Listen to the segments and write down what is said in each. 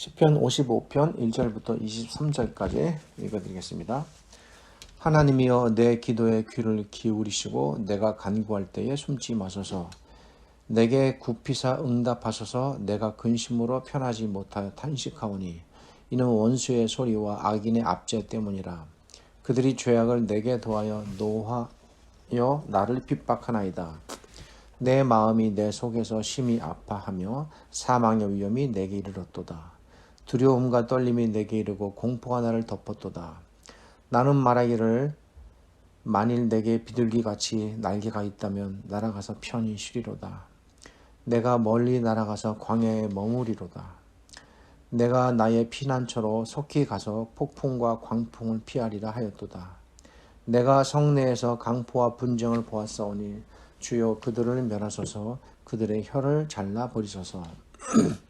시편 55편 1절부터 23절까지 읽어드리겠습니다. 하나님이여 내 기도에 귀를 기울이시고 내가 간구할 때에 숨지 마소서. 내게 굽히사 응답하소서 내가 근심으로 편하지 못하여 탄식하오니 이는 원수의 소리와 악인의 압제 때문이라. 그들이 죄악을 내게 도하여 노하여 나를 핍박하나이다. 내 마음이 내 속에서 심히 아파하며 사망의 위험이 내게 이르렀도다. 두려움과 떨림이 내게 이르고 공포가 나를 덮었도다. 나는 말하기를 만일 내게 비둘기 같이 날개가 있다면 날아가서 편히 쉬리로다. 내가 멀리 날아가서 광야에 머무리로다. 내가 나의 피난처로 속히 가서 폭풍과 광풍을 피하리라 하였도다. 내가 성내에서 강포와 분쟁을 보았사오니 주여 그들을 멸하소서 그들의 혀를 잘라 버리소서.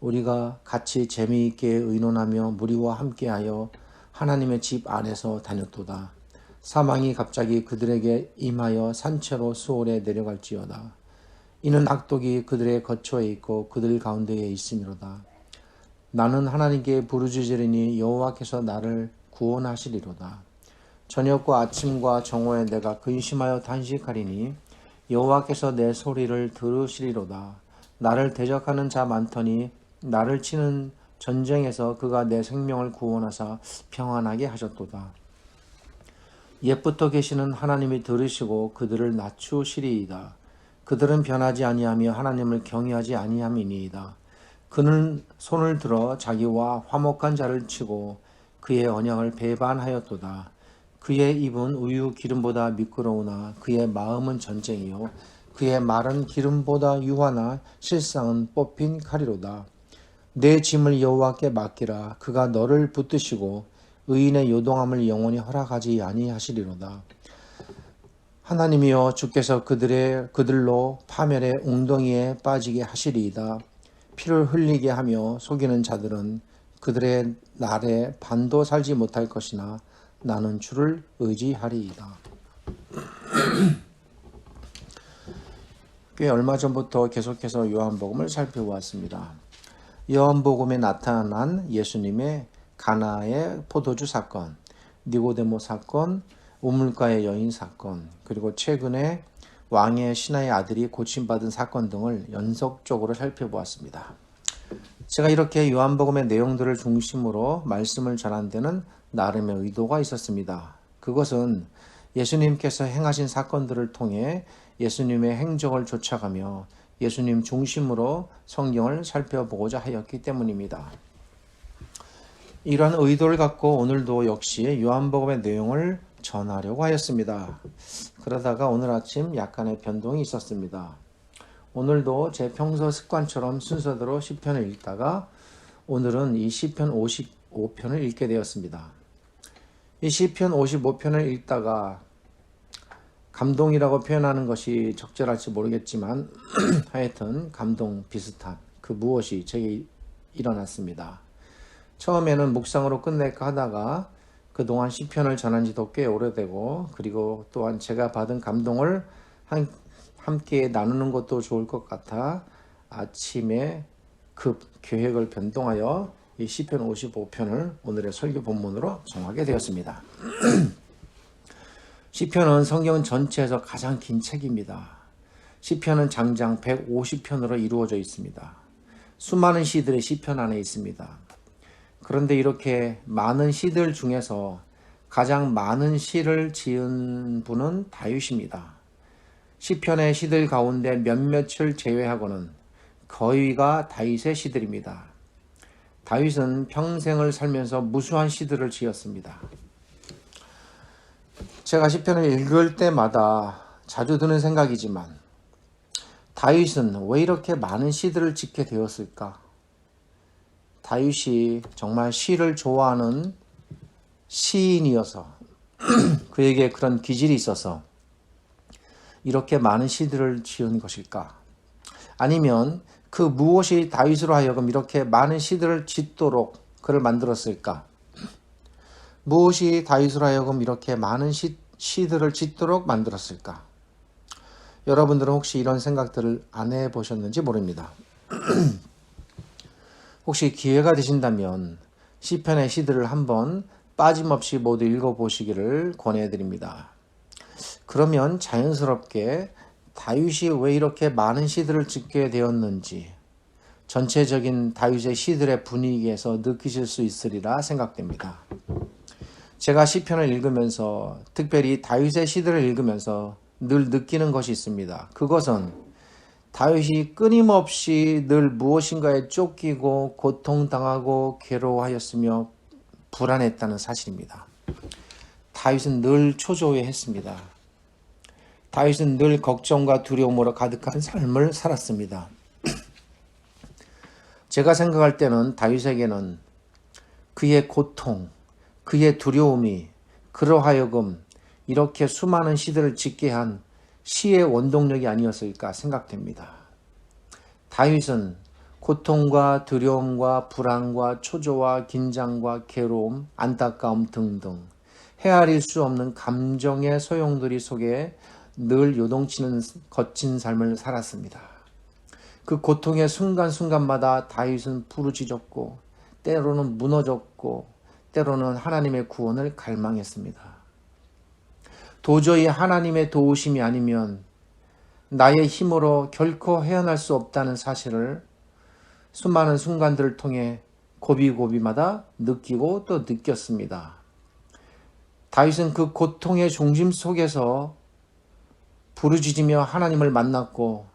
우리가 같이 재미있게 의논하며 무리와 함께하여 하나님의 집 안에서 다녔도다. 사망이 갑자기 그들에게 임하여 산채로 수월에 내려갈지어다. 이는 악독이 그들의 거처에 있고 그들 가운데에 있음이로다. 나는 하나님께 부르짖으리니 여호와께서 나를 구원하시리로다. 저녁과 아침과 정오에 내가 근심하여 단식하리니 여호와께서 내 소리를 들으시리로다. 나를 대적하는 자 많더니 나를 치는 전쟁에서 그가 내 생명을 구원하사 평안하게 하셨도다. 옛부터 계시는 하나님이 들으시고 그들을 낮추시리이다. 그들은 변하지 아니하며 하나님을 경외하지 아니함이니이다. 그는 손을 들어 자기와 화목한 자를 치고 그의 언약을 배반하였도다. 그의 입은 우유 기름보다 미끄러우나 그의 마음은 전쟁이요 그의 말은 기름보다 유하나 실상은 뽑힌 칼이로다. 내 짐을 여호와께 맡기라 그가 너를 붙드시고 의인의 요동함을 영원히 허락하지 아니하시리로다. 하나님이여 주께서 그들의 그들로 파멸의 웅덩이에 빠지게 하시리이다. 피를 흘리게 하며 속이는 자들은 그들의 날에 반도 살지 못할 것이나 나는 주를 의지하리이다. 꽤 얼마 전부터 계속해서 요한복음을 살펴보았습니다. 요한복음에 나타난 예수님의 가나의 포도주 사건, 니고데모 사건, 우물가의 여인 사건, 그리고 최근에 왕의 신하의 아들이 고침받은 사건 등을 연속적으로 살펴보았습니다. 제가 이렇게 요한복음의 내용들을 중심으로 말씀을 전한 데는 나름의 의도가 있었습니다. 그것은 예수님께서 행하신 사건들을 통해 예수님의 행적을 쫓아가며 예수님 중심으로 성경을 살펴보고자 하였기 때문입니다. 이러한 의도를 갖고 오늘도 역시 요한복음의 내용을 전하려고 하였습니다. 그러다가 오늘 아침 약간의 변동이 있었습니다. 오늘도 제 평소 습관처럼 순서대로 시편을 읽다가 오늘은 이 시편 55편을 읽게 되었습니다. 이 시편 55편을 읽다가 감동이라고 표현하는 것이 적절할지 모르겠지만 하여튼 감동 비슷한 그 무엇이 제게 일어났습니다. 처음에는 묵상으로 끝낼까 하다가 그동안 시편을 전한 지도 꽤 오래되고 그리고 또한 제가 받은 감동을 한, 함께 나누는 것도 좋을 것 같아 아침에 급 계획을 변동하여 이 시편 55편을 오늘의 설교 본문으로 정하게 되었습니다. 시편은 성경 전체에서 가장 긴 책입니다. 시편은 장장 150편으로 이루어져 있습니다. 수많은 시들의 시편 안에 있습니다. 그런데 이렇게 많은 시들 중에서 가장 많은 시를 지은 분은 다윗입니다. 시편의 시들 가운데 몇몇을 제외하고는 거의가 다윗의 시들입니다. 다윗은 평생을 살면서 무수한 시들을 지었습니다. 제가 시편을 읽을 때마다 자주 드는 생각이지만 다윗은 왜 이렇게 많은 시들을 짓게 되었을까? 다윗이 정말 시를 좋아하는 시인이어서 그에게 그런 기질이 있어서 이렇게 많은 시들을 지은 것일까? 아니면 그 무엇이 다윗으로 하여금 이렇게 많은 시들을 짓도록 그를 만들었을까? 무엇이 다윗으로 하여금 이렇게 많은 시, 시들을 짓도록 만들었을까? 여러분들은 혹시 이런 생각들을 안 해보셨는지 모릅니다. 혹시 기회가 되신다면 시편의 시들을 한번 빠짐없이 모두 읽어보시기를 권해드립니다. 그러면 자연스럽게 다윗이 왜 이렇게 많은 시들을 짓게 되었는지 전체적인 다윗의 시들의 분위기에서 느끼실 수 있으리라 생각됩니다. 제가 시편을 읽으면서 특별히 다윗의 시들을 읽으면서 늘 느끼는 것이 있습니다. 그것은 다윗이 끊임없이 늘 무엇인가에 쫓기고 고통당하고 괴로워하였으며 불안했다는 사실입니다. 다윗은 늘 초조해했습니다. 다윗은 늘 걱정과 두려움으로 가득한 삶을 살았습니다. 제가 생각할 때는 다윗에게는 그의 고통, 그의 두려움이 그러하여금 이렇게 수많은 시들을 짓게 한 시의 원동력이 아니었을까 생각됩니다. 다윗은 고통과 두려움과 불안과 초조와 긴장과 괴로움, 안타까움 등등 헤아릴 수 없는 감정의 소용돌이 속에 늘 요동치는 거친 삶을 살았습니다. 그 고통의 순간순간마다 다윗은 부르짖었고 때로는 무너졌고 때로는 하나님의 구원을 갈망했습니다. 도저히 하나님의 도우심이 아니면 나의 힘으로 결코 헤어날 수 없다는 사실을 수많은 순간들을 통해 고비고비마다 느끼고 또 느꼈습니다. 다윗은 그 고통의 중심 속에서 부르짖으며 하나님을 만났고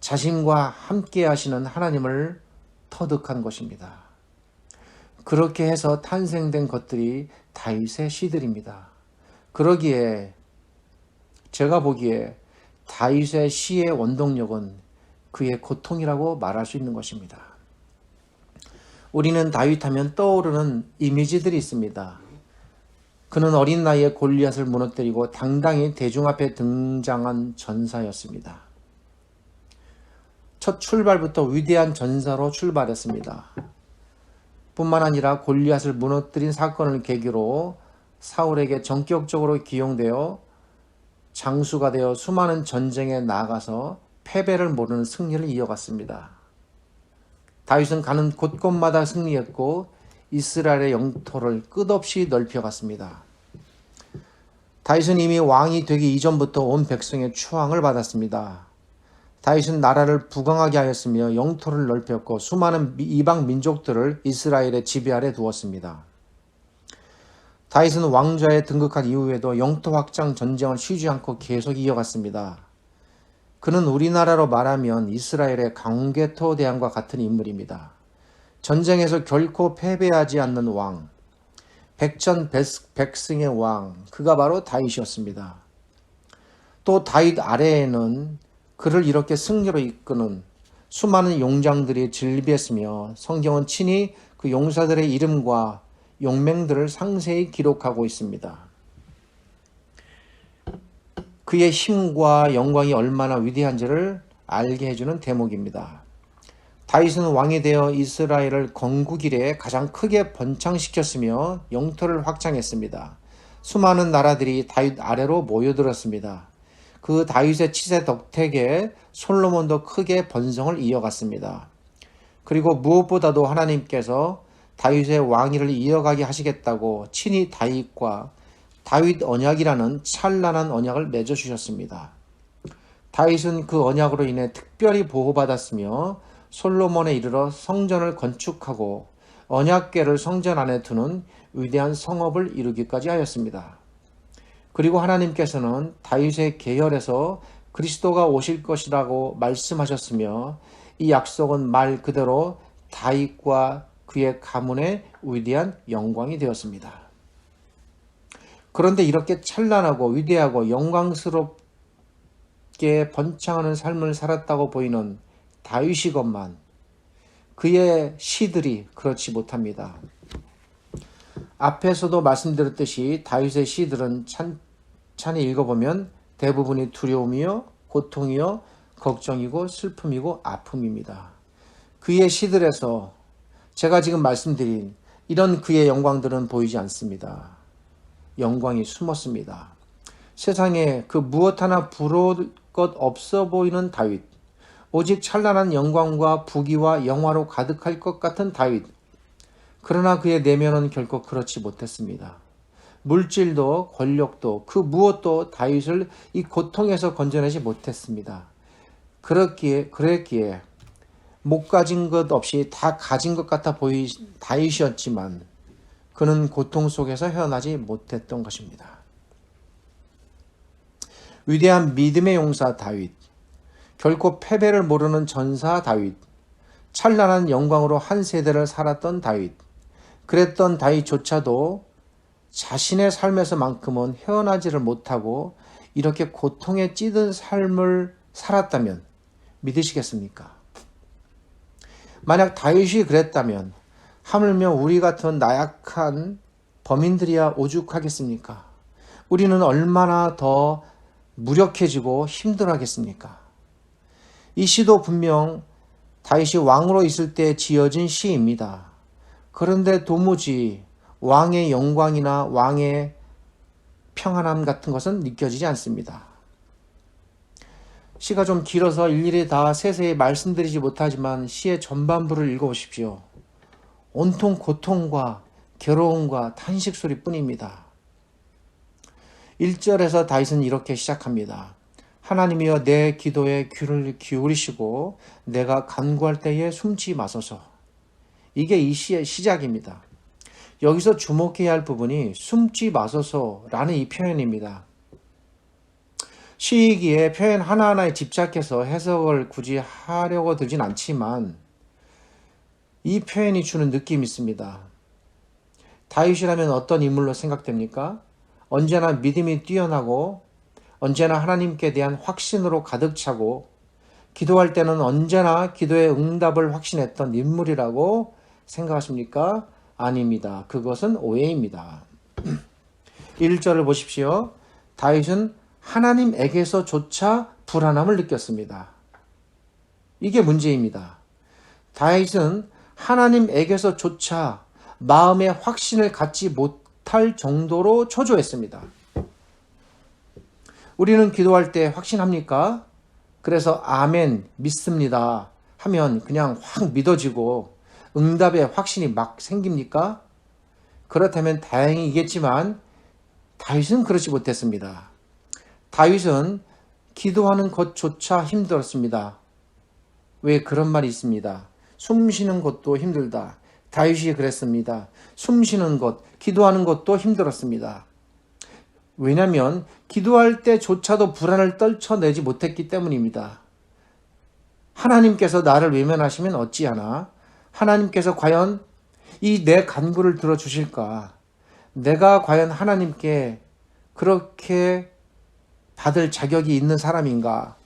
자신과 함께 하시는 하나님을 터득한 것입니다. 그렇게 해서 탄생된 것들이 다윗의 시들입니다. 그러기에 제가 보기에 다윗의 시의 원동력은 그의 고통이라고 말할 수 있는 것입니다. 우리는 다윗 하면 떠오르는 이미지들이 있습니다. 그는 어린 나이에 골리앗을 무너뜨리고 당당히 대중 앞에 등장한 전사였습니다. 첫 출발부터 위대한 전사로 출발했습니다. 뿐만 아니라 골리앗을 무너뜨린 사건을 계기로 사울에게 전격적으로 기용되어 장수가 되어 수많은 전쟁에 나가서 패배를 모르는 승리를 이어갔습니다. 다윗은 가는 곳곳마다 승리했고 이스라엘의 영토를 끝없이 넓혀갔습니다. 다윗은 이미 왕이 되기 이전부터 온 백성의 추앙을 받았습니다. 다윗은 나라를 부강하게 하였으며 영토를 넓혔고 수많은 이방 민족들을 이스라엘의 지배 아래 두었습니다. 다윗은 왕좌에 등극한 이후에도 영토 확장 전쟁을 쉬지 않고 계속 이어갔습니다. 그는 우리나라로 말하면 이스라엘의 강개토 대왕과 같은 인물입니다. 전쟁에서 결코 패배하지 않는 왕, 백전 백승의 왕, 그가 바로 다윗이었습니다. 또 다윗 아래에는 그를 이렇게 승리로 이끄는 수많은 용장들이 질비했으며 성경은 친히 그 용사들의 이름과 용맹들을 상세히 기록하고 있습니다. 그의 힘과 영광이 얼마나 위대한지를 알게 해주는 대목입니다. 다윗은 왕이 되어 이스라엘을 건국 이래 가장 크게 번창시켰으며 영토를 확장했습니다. 수많은 나라들이 다윗 아래로 모여들었습니다. 그 다윗의 치세 덕택에 솔로몬도 크게 번성을 이어갔습니다. 그리고 무엇보다도 하나님께서 다윗의 왕위를 이어가게 하시겠다고 친히 다윗과 다윗 언약이라는 찬란한 언약을 맺어 주셨습니다. 다윗은 그 언약으로 인해 특별히 보호받았으며 솔로몬에 이르러 성전을 건축하고 언약궤를 성전 안에 두는 위대한 성업을 이루기까지 하였습니다. 그리고 하나님께서는 다윗의 계열에서 그리스도가 오실 것이라고 말씀하셨으며 이 약속은 말 그대로 다윗과 그의 가문의 위대한 영광이 되었습니다. 그런데 이렇게 찬란하고 위대하고 영광스럽 멋있게 번창하는 삶을 살았다고 보이는 다윗이건만 그의 시들이 그렇지 못합니다. 앞에서도 말씀드렸듯이 다윗의 시들은 찬 찬히 읽어보면 대부분이 두려움이요, 고통이요, 걱정이고 슬픔이고 아픔입니다. 그의 시들에서 제가 지금 말씀드린 이런 그의 영광들은 보이지 않습니다. 영광이 숨었습니다. 세상에 그 무엇 하나 부러울 것 없어 보이는 다윗, 오직 찬란한 영광과 부귀와 영화로 가득할 것 같은 다윗. 그러나 그의 내면은 결코 그렇지 못했습니다. 물질도 권력도 그 무엇도 다윗을 이 고통에서 건져내지 못했습니다. 그렇기에 그랬기에 못 가진 것 없이 다 가진 것 같아 보이 다윗이었지만 그는 고통 속에서 헤어나지 못했던 것입니다. 위대한 믿음의 용사 다윗, 결코 패배를 모르는 전사 다윗, 찬란한 영광으로 한 세대를 살았던 다윗, 그랬던 다윗조차도 자신의 삶에서만큼은 헤어나지를 못하고 이렇게 고통에 찌든 삶을 살았다면 믿으시겠습니까? 만약 다윗이 그랬다면 하물며 우리 같은 나약한 범인들이야 오죽하겠습니까? 우리는 얼마나 더 무력해지고 힘들하겠습니까? 이 시도 분명 다윗이 왕으로 있을 때 지어진 시입니다. 그런데 도무지 왕의 영광이나 왕의 평안함 같은 것은 느껴지지 않습니다. 시가 좀 길어서 일일이 다 세세히 말씀드리지 못하지만 시의 전반부를 읽어보십시오. 온통 고통과 괴로움과 탄식 소리 뿐입니다. 1절에서 다윗은 이렇게 시작합니다. 하나님이여 내 기도에 귀를 기울이시고 내가 간구할 때에 숨지 마소서. 이게 이 시의 시작입니다. 여기서 주목해야 할 부분이 숨지 마소서라는 이 표현입니다. 시이기에 표현 하나하나에 집착해서 해석을 굳이 하려고 들진 않지만 이 표현이 주는 느낌이 있습니다. 다윗이라면 어떤 인물로 생각됩니까? 언제나 믿음이 뛰어나고 언제나 하나님께 대한 확신으로 가득 차고 기도할 때는 언제나 기도의 응답을 확신했던 인물이라고 생각하십니까? 아닙니다. 그것은 오해입니다. 1절을 보십시오. 다윗은 하나님에게서조차 불안함을 느꼈습니다. 이게 문제입니다. 다윗은 하나님에게서조차 마음의 확신을 갖지 못할 정도로 초조했습니다. 우리는 기도할 때 확신합니까? 그래서 아멘 믿습니다 하면 그냥 확 믿어지고 응답의 확신이 막 생깁니까? 그렇다면 다행이겠지만 다윗은 그렇지 못했습니다. 다윗은 기도하는 것조차 힘들었습니다. 왜 그런 말이 있습니다. 숨 쉬는 것도 힘들다. 다윗이 그랬습니다. 숨 쉬는 것, 기도하는 것도 힘들었습니다. 왜냐하면 기도할 때조차도 불안을 떨쳐내지 못했기 때문입니다. 하나님께서 나를 외면하시면 어찌하나? 하나님께서 과연 이 내 간구를 들어주실까? 내가 과연 하나님께 그렇게 받을 자격이 있는 사람인가?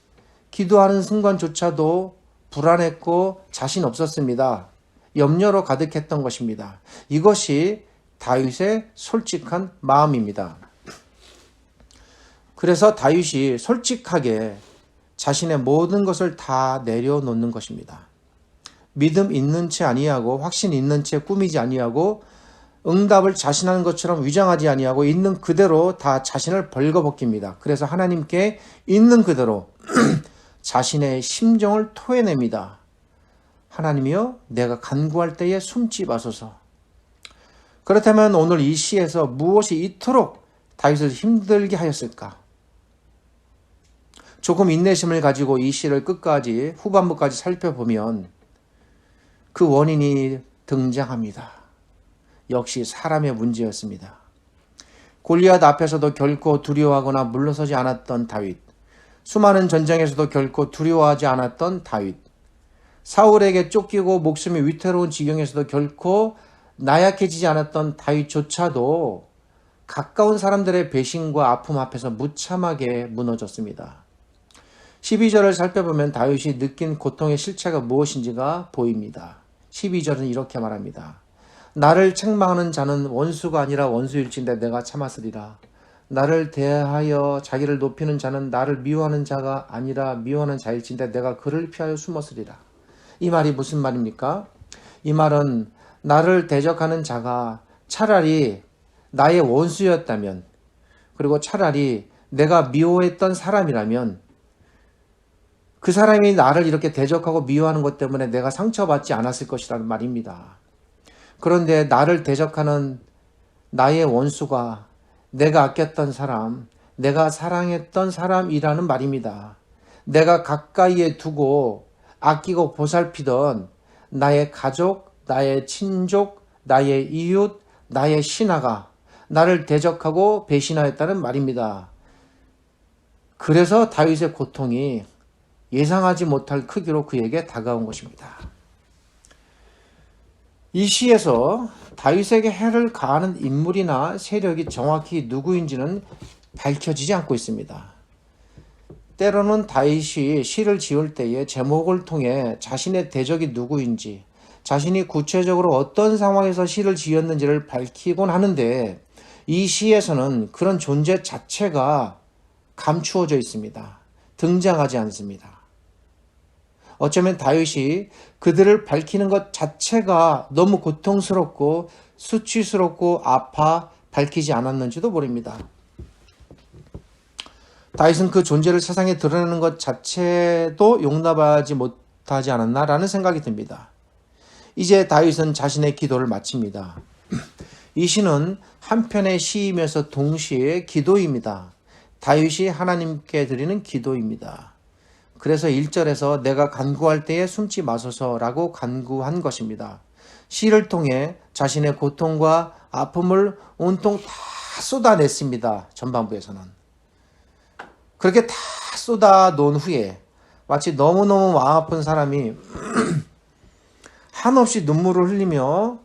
기도하는 순간조차도 불안했고 자신 없었습니다. 염려로 가득했던 것입니다. 이것이 다윗의 솔직한 마음입니다. 그래서 다윗이 솔직하게 자신의 모든 것을 다 내려놓는 것입니다. 믿음 있는 채 아니하고 확신 있는 채 꾸미지 아니하고 응답을 자신하는 것처럼 위장하지 아니하고 있는 그대로 다 자신을 벌거벗깁니다. 그래서 하나님께 있는 그대로 자신의 심정을 토해냅니다. 하나님이여 내가 간구할 때에 숨지 마소서. 그렇다면 오늘 이 시에서 무엇이 이토록 다윗을 힘들게 하였을까? 조금 인내심을 가지고 이 시를 끝까지 후반부까지 살펴보면 그 원인이 등장합니다. 역시 사람의 문제였습니다. 골리앗 앞에서도 결코 두려워하거나 물러서지 않았던 다윗. 수많은 전쟁에서도 결코 두려워하지 않았던 다윗. 사울에게 쫓기고 목숨이 위태로운 지경에서도 결코 나약해지지 않았던 다윗조차도 가까운 사람들의 배신과 아픔 앞에서 무참하게 무너졌습니다. 12절을 살펴보면 다윗이 느낀 고통의 실체가 무엇인지가 보입니다. 12절은 이렇게 말합니다. 나를 책망하는 자는 원수가 아니라 원수일진데 내가 참았으리라. 나를 대하여 자기를 높이는 자는 나를 미워하는 자가 아니라 미워하는 자일진데 내가 그를 피하여 숨었으리라. 이 말이 무슨 말입니까? 이 말은 나를 대적하는 자가 차라리 나의 원수였다면 그리고 차라리 내가 미워했던 사람이라면 그 사람이 나를 이렇게 대적하고 미워하는 것 때문에 내가 상처받지 않았을 것이라는 말입니다. 그런데 나를 대적하는 나의 원수가 내가 아꼈던 사람, 내가 사랑했던 사람이라는 말입니다. 내가 가까이에 두고 아끼고 보살피던 나의 가족, 나의 친족, 나의 이웃, 나의 신하가 나를 대적하고 배신하였다는 말입니다. 그래서 다윗의 고통이 예상하지 못할 크기로 그에게 다가온 것입니다. 이 시에서 다윗에게 해를 가하는 인물이나 세력이 정확히 누구인지는 밝혀지지 않고 있습니다. 때로는 다윗이 시를 지을 때에 제목을 통해 자신의 대적이 누구인지, 자신이 구체적으로 어떤 상황에서 시를 지었는지를 밝히곤 하는데 이 시에서는 그런 존재 자체가 감추어져 있습니다. 등장하지 않습니다. 어쩌면 다윗이 그들을 밝히는 것 자체가 너무 고통스럽고 수치스럽고 아파 밝히지 않았는지도 모릅니다. 다윗은 그 존재를 세상에 드러내는 것 자체도 용납하지 못하지 않았나라는 생각이 듭니다. 이제 다윗은 자신의 기도를 마칩니다. 이 시는 한편의 시이면서 동시에 기도입니다. 다윗이 하나님께 드리는 기도입니다. 그래서 1절에서 내가 간구할 때에 숨지 마소서라고 간구한 것입니다. 시를 통해 자신의 고통과 아픔을 온통 다 쏟아냈습니다. 전반부에서는. 그렇게 다 쏟아 놓은 후에 마치 너무너무 마음 아픈 사람이 한없이 눈물을 흘리며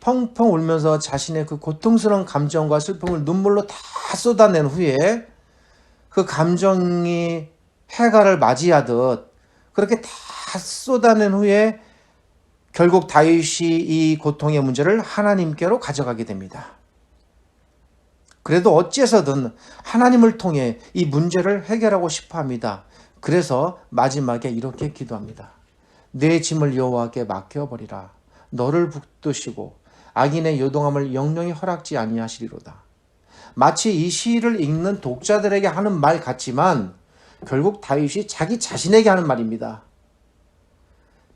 펑펑 울면서 자신의 그 고통스러운 감정과 슬픔을 눈물로 다 쏟아낸 후에 그 감정이 해가를 맞이하듯 그렇게 다 쏟아낸 후에 결국 다윗이 이 고통의 문제를 하나님께로 가져가게 됩니다. 그래도 어째서든 하나님을 통해 이 문제를 해결하고 싶어 합니다. 그래서 마지막에 이렇게 기도합니다. 내 짐을 여호와께 맡겨버리라. 너를 붙드시고 악인의 요동함을 영영히 허락지 아니하시리로다. 마치 이 시를 읽는 독자들에게 하는 말 같지만 결국 다윗이 자기 자신에게 하는 말입니다.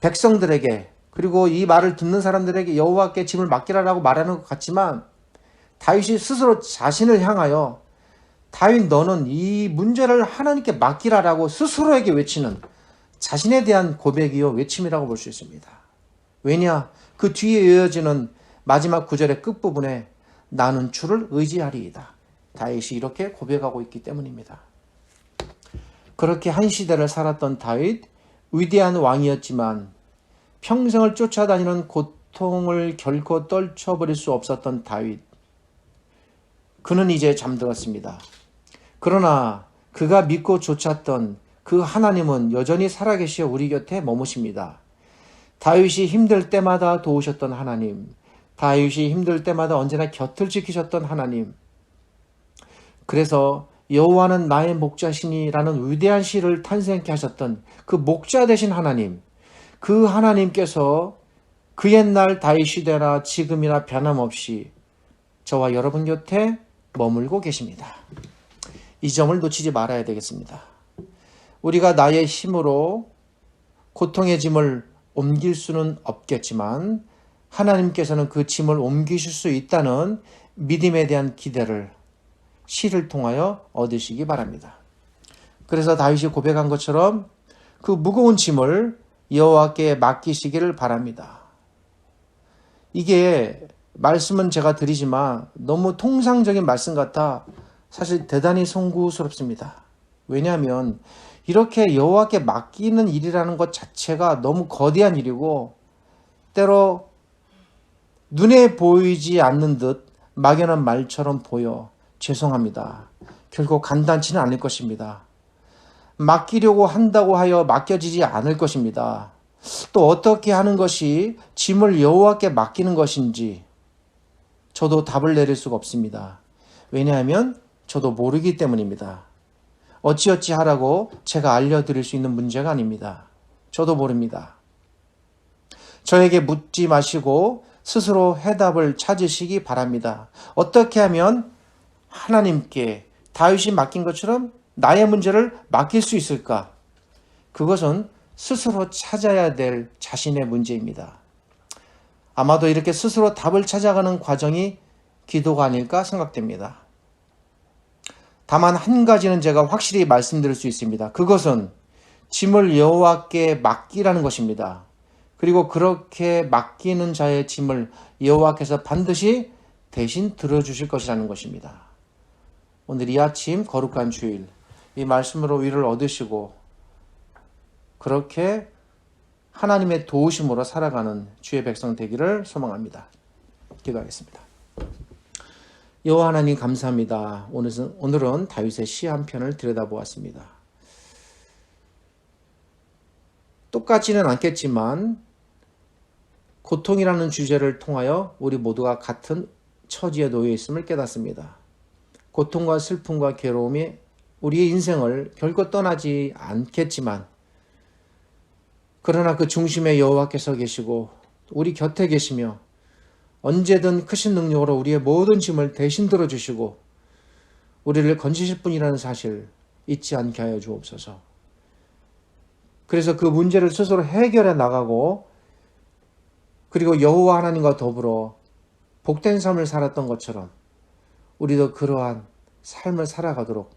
백성들에게 그리고 이 말을 듣는 사람들에게 여호와께 짐을 맡기라라고 말하는 것 같지만 다윗이 스스로 자신을 향하여 다윗 너는 이 문제를 하나님께 맡기라라고 스스로에게 외치는 자신에 대한 고백이요 외침이라고 볼 수 있습니다. 왜냐 그 뒤에 이어지는 마지막 구절의 끝부분에 나는 주를 의지하리이다. 다윗이 이렇게 고백하고 있기 때문입니다. 그렇게 한 시대를 살았던 다윗, 위대한 왕이었지만 평생을 쫓아다니는 고통을 결코 떨쳐버릴 수 없었던 다윗. 그는 이제 잠들었습니다. 그러나 그가 믿고 쫓았던 그 하나님은 여전히 살아계시어 우리 곁에 머무십니다. 다윗이 힘들 때마다 도우셨던 하나님, 다윗이 힘들 때마다 언제나 곁을 지키셨던 하나님. 그래서 여호와는 나의 목자시니라는 위대한 시를 탄생케 하셨던 그 목자 되신 하나님, 그 하나님께서 그 옛날 다윗 시대나 지금이나 변함없이 저와 여러분 곁에 머물고 계십니다. 이 점을 놓치지 말아야 되겠습니다. 우리가 나의 힘으로 고통의 짐을 옮길 수는 없겠지만 하나님께서는 그 짐을 옮기실 수 있다는 믿음에 대한 기대를 시를 통하여 얻으시기 바랍니다. 그래서 다윗이 고백한 것처럼 그 무거운 짐을 여호와께 맡기시기를 바랍니다. 이게 말씀은 제가 드리지만 너무 통상적인 말씀 같아 사실 대단히 송구스럽습니다. 왜냐하면 이렇게 여호와께 맡기는 일이라는 것 자체가 너무 거대한 일이고 때로 눈에 보이지 않는 듯 막연한 말처럼 보여 죄송합니다. 결국 간단치는 않을 것입니다. 맡기려고 한다고 하여 맡겨지지 않을 것입니다. 또 어떻게 하는 것이 짐을 여호와께 맡기는 것인지 저도 답을 내릴 수가 없습니다. 왜냐하면 저도 모르기 때문입니다. 어찌어찌 하라고 제가 알려드릴 수 있는 문제가 아닙니다. 저도 모릅니다. 저에게 묻지 마시고 스스로 해답을 찾으시기 바랍니다. 어떻게 하면 하나님께 다윗이 맡긴 것처럼 나의 문제를 맡길 수 있을까? 그것은 스스로 찾아야 될 자신의 문제입니다. 아마도 이렇게 스스로 답을 찾아가는 과정이 기도가 아닐까 생각됩니다. 다만 한 가지는 제가 확실히 말씀드릴 수 있습니다. 그것은 짐을 여호와께 맡기라는 것입니다. 그리고 그렇게 맡기는 자의 짐을 여호와께서 반드시 대신 들어주실 것이라는 것입니다. 오늘 이 아침 거룩한 주일 이 말씀으로 위를 얻으시고 그렇게 하나님의 도우심으로 살아가는 주의 백성 되기를 소망합니다. 기도하겠습니다. 여호와 하나님 감사합니다. 오늘은, 오늘은 다윗의 시 한 편을 들여다보았습니다. 똑같지는 않겠지만 고통이라는 주제를 통하여 우리 모두가 같은 처지에 놓여 있음을 깨닫습니다. 고통과 슬픔과 괴로움이 우리의 인생을 결코 떠나지 않겠지만 그러나 그 중심에 여호와께서 계시고 우리 곁에 계시며 언제든 크신 능력으로 우리의 모든 짐을 대신 들어주시고 우리를 건지실 분이라는 사실 잊지 않게 하여 주옵소서. 그래서 그 문제를 스스로 해결해 나가고 그리고 여호와 하나님과 더불어 복된 삶을 살았던 것처럼 우리도 그러한 삶을 살아가도록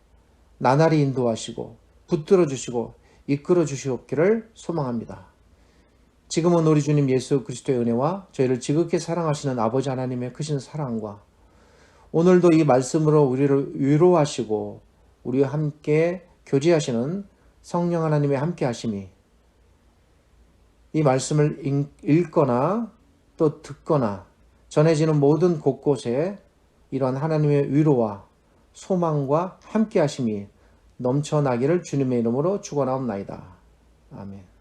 나날이 인도하시고 붙들어 주시고 이끌어 주시옵기를 소망합니다. 지금은 우리 주님 예수 그리스도의 은혜와 저희를 지극히 사랑하시는 아버지 하나님의 크신 사랑과 오늘도 이 말씀으로 우리를 위로하시고 우리와 함께 교제하시는 성령 하나님의 함께 하심이 이 말씀을 읽거나 또 듣거나 전해지는 모든 곳곳에 이러한 하나님의 위로와 소망과 함께 하심이 넘쳐나기를 주님의 이름으로 축원하옵나이다. 아멘.